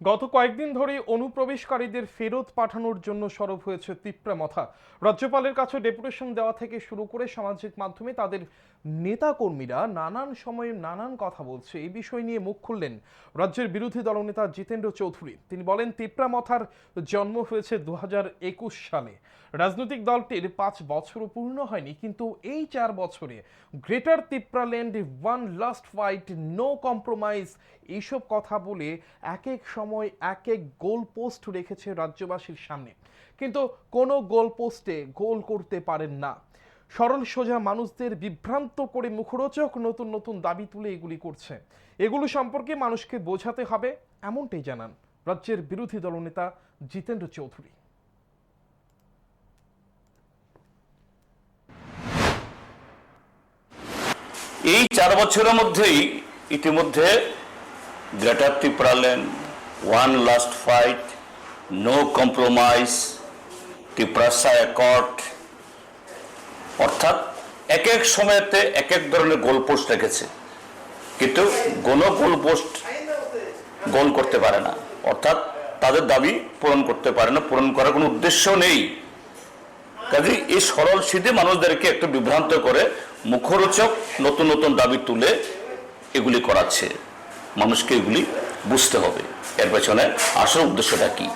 গত কয়েকদিন ধরে অনুপ্রবেশকারীদের ফেরত পাঠানোর জন্য সরব হয়েছে তিপ্রামথা রাজ্যপালের কাছে ডেপুটেশন দেওয়া থেকে শুরু করে সামাজিক মাধ্যমে তাদের নেতাকর্মীরা নানান সময়ে নানান কথা বলছে। এই বিষয় নিয়ে মুখ খুললেন রাজ্যের বিরোধী দলনেতা জিতেন্দ্র চৌধুরী। তিনি বলেন, তিপ্রা মথার জন্ম হয়েছে দু হাজার একুশ সালে। রাজনৈতিক দলটির পাঁচ বছরও পূর্ণ হয়নি, কিন্তু এই চার বছরে greater Tipraland one last fight, no compromise, এইসব কথা বলে এক এক সময় এক এক গোল পোস্ট রেখেছে রাজ্যবাসীর সামনে। কিন্তু কোনো গোল পোস্টে গোল করতে পারেন না। সরল সোজা মানুষদের বিভ্রান্ত করে মুখরোচক নতুন নতুন দাবি তুলে এগুলি করছে। এগুলো সম্পর্কে মানুষকে বোঝাতে হবে, এমনটাই জানান রাজ্যের বিরোধী দলনেতা জিতেন্দ্র চৌধুরী। এই চার বছরের মধ্যেই ইতিমধ্যে greater Tripuraland one last fight no compromise Tiprasa accord অর্থাৎ এক এক সময়তে এক এক ধরনের গোল পোস্ট রেখেছে। কিন্তু কোনো গোল পোস্ট গোল করতে পারে না। অর্থাৎ তাদের দাবি পূরণ করতে পারে না, পূরণ করার কোনো উদ্দেশ্য নেই। কাজে এই সরল সিধে মানুষদেরকে একটু বিভ্রান্ত করে মুখরোচক নতুন নতুন দাবি তুলে এগুলি করাচ্ছে। মানুষকে এগুলি বুঝতে হবে। এর পেছনে আসল উদ্দেশ্যটা কি?